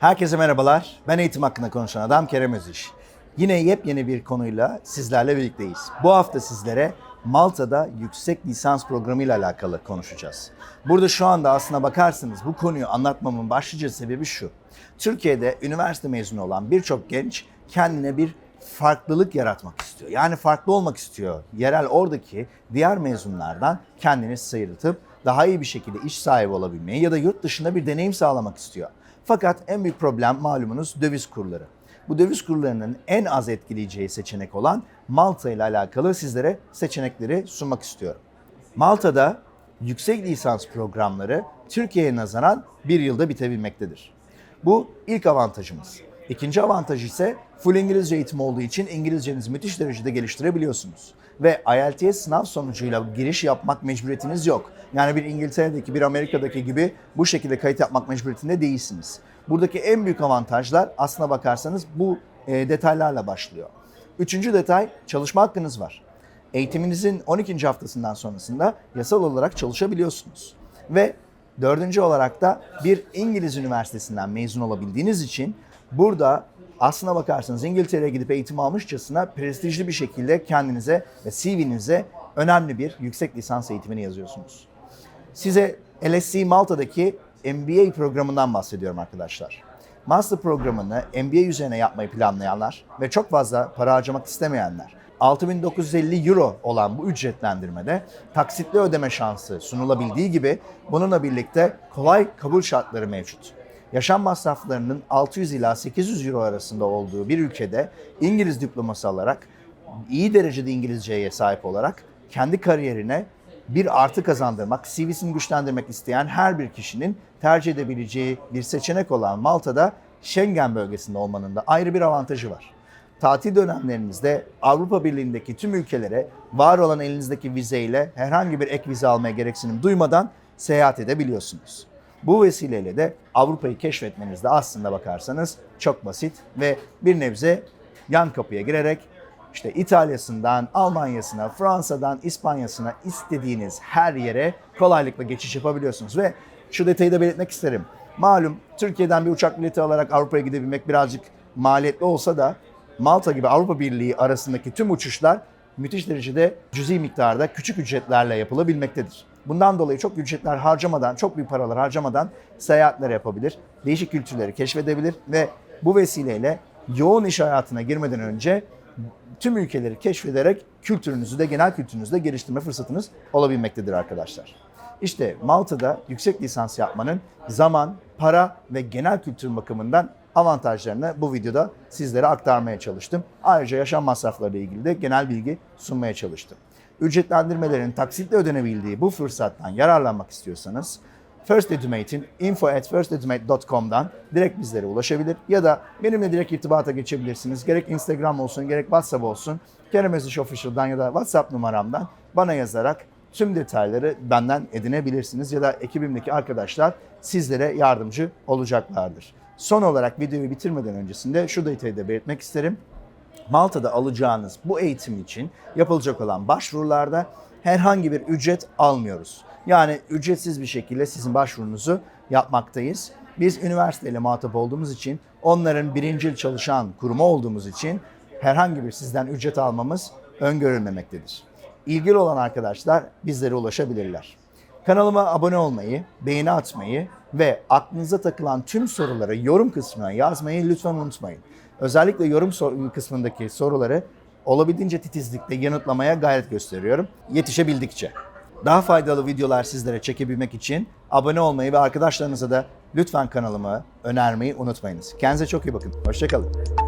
Herkese merhabalar. Ben eğitim hakkında konuşan adam Kerem Öziş. Yine yepyeni bir konuyla sizlerle birlikteyiz. Bu hafta sizlere Malta'da yüksek lisans programı ile alakalı konuşacağız. Burada şu anda aslına bakarsınız bu konuyu anlatmamın başlıca sebebi şu. Türkiye'de üniversite mezunu olan birçok genç kendine bir farklılık yaratmak istiyor. Yani farklı olmak istiyor. Yerel oradaki diğer mezunlardan kendini sıyrılıp daha iyi bir şekilde iş sahibi olabilmeyi ya da yurt dışında bir deneyim sağlamak istiyor. Fakat en büyük problem malumunuz döviz kurları. Bu döviz kurlarının en az etkileyeceği seçenek olan Malta ile alakalı sizlere seçenekleri sunmak istiyorum. Malta'da yüksek lisans programları Türkiye'ye nazaran bir yılda bitebilmektedir. Bu ilk avantajımız. İkinci avantaj ise full İngilizce eğitimi olduğu için İngilizcenizi müthiş derecede geliştirebiliyorsunuz. Ve IELTS sınav sonucuyla giriş yapmak mecburiyetiniz yok. Yani bir İngiltere'deki, bir Amerika'daki gibi bu şekilde kayıt yapmak mecburiyetinde değilsiniz. Buradaki en büyük avantajlar aslına bakarsanız bu e, detaylarla başlıyor. Üçüncü detay çalışma hakkınız var. Eğitiminizin 12. haftasından sonrasında yasal olarak çalışabiliyorsunuz. Ve dördüncü olarak da bir İngiliz üniversitesinden mezun olabildiğiniz için burada aslına bakarsanız İngiltere'ye gidip eğitim almışçasına prestijli bir şekilde kendinize ve CV'nize önemli bir yüksek lisans eğitimini yazıyorsunuz. Size LSE Malta'daki MBA programından bahsediyorum arkadaşlar. Master programını MBA üzerine yapmayı planlayanlar ve çok fazla para harcamak istemeyenler 6950 euro olan bu ücretlendirmede taksitli ödeme şansı sunulabildiği gibi bununla birlikte kolay kabul şartları mevcut. Yaşam masraflarının 600 ila 800 euro arasında olduğu bir ülkede İngiliz diploması alarak iyi derecede İngilizceye sahip olarak kendi kariyerine bir artı kazandırmak, CV'sini güçlendirmek isteyen her bir kişinin tercih edebileceği bir seçenek olan Malta'da Schengen bölgesinde olmanın da ayrı bir avantajı var. Tatil dönemlerinizde Avrupa Birliği'ndeki tüm ülkelere var olan elinizdeki vizeyle herhangi bir ek vize almaya gereksinim duymadan seyahat edebiliyorsunuz. Bu vesileyle de Avrupa'yı keşfetmeniz de aslında bakarsanız çok basit ve bir nebze yan kapıya girerek işte İtalya'sından Almanya'sına, Fransa'dan İspanya'sına istediğiniz her yere kolaylıkla geçiş yapabiliyorsunuz ve şu detayı da belirtmek isterim. Malum Türkiye'den bir uçak bileti alarak Avrupa'ya gidebilmek birazcık maliyetli olsa da Malta gibi Avrupa Birliği arasındaki tüm uçuşlar müthiş derecede cüzi miktarda küçük ücretlerle yapılabilmektedir. Bundan dolayı çok ücretler harcamadan, çok büyük paralar harcamadan seyahatler yapabilir, değişik kültürleri keşfedebilir ve bu vesileyle yoğun iş hayatına girmeden önce tüm ülkeleri keşfederek kültürünüzü de genel kültürünüzü de geliştirme fırsatınız olabilmektedir arkadaşlar. İşte Malta'da yüksek lisans yapmanın zaman, para ve genel kültür bakımından avantajlarını bu videoda sizlere aktarmaya çalıştım. Ayrıca yaşam masrafları ile ilgili de genel bilgi sunmaya çalıştım. Ücretlendirmelerin taksitle ödenebildiği bu fırsattan yararlanmak istiyorsanız First Edumate'in info at firstedumate.com'dan direkt bizlere ulaşabilir ya da benimle direkt irtibata geçebilirsiniz. Gerek Instagram olsun gerek WhatsApp olsun Kerem Özüş Official'dan ya da WhatsApp numaramdan bana yazarak tüm detayları benden edinebilirsiniz ya da ekibimdeki arkadaşlar sizlere yardımcı olacaklardır. Son olarak videoyu bitirmeden öncesinde şu detayı da belirtmek isterim. Malta'da alacağınız bu eğitim için yapılacak olan başvurularda herhangi bir ücret almıyoruz. Yani ücretsiz bir şekilde sizin başvurunuzu yapmaktayız. Biz üniversiteyle muhatap olduğumuz için, onların birincil çalışan kurumu olduğumuz için herhangi bir sizden ücret almamız öngörülmemektedir. İlgili olan arkadaşlar bizlere ulaşabilirler. Kanalıma abone olmayı, beğeni atmayı ve aklınıza takılan tüm soruları yorum kısmına yazmayı lütfen unutmayın. Özellikle yorum kısmındaki soruları olabildiğince titizlikle yanıtlamaya gayret gösteriyorum yetişebildikçe. Daha faydalı videolar sizlere çekebilmek için abone olmayı ve arkadaşlarınıza da lütfen kanalımı önermeyi unutmayınız. Kendinize çok iyi bakın. Hoşçakalın.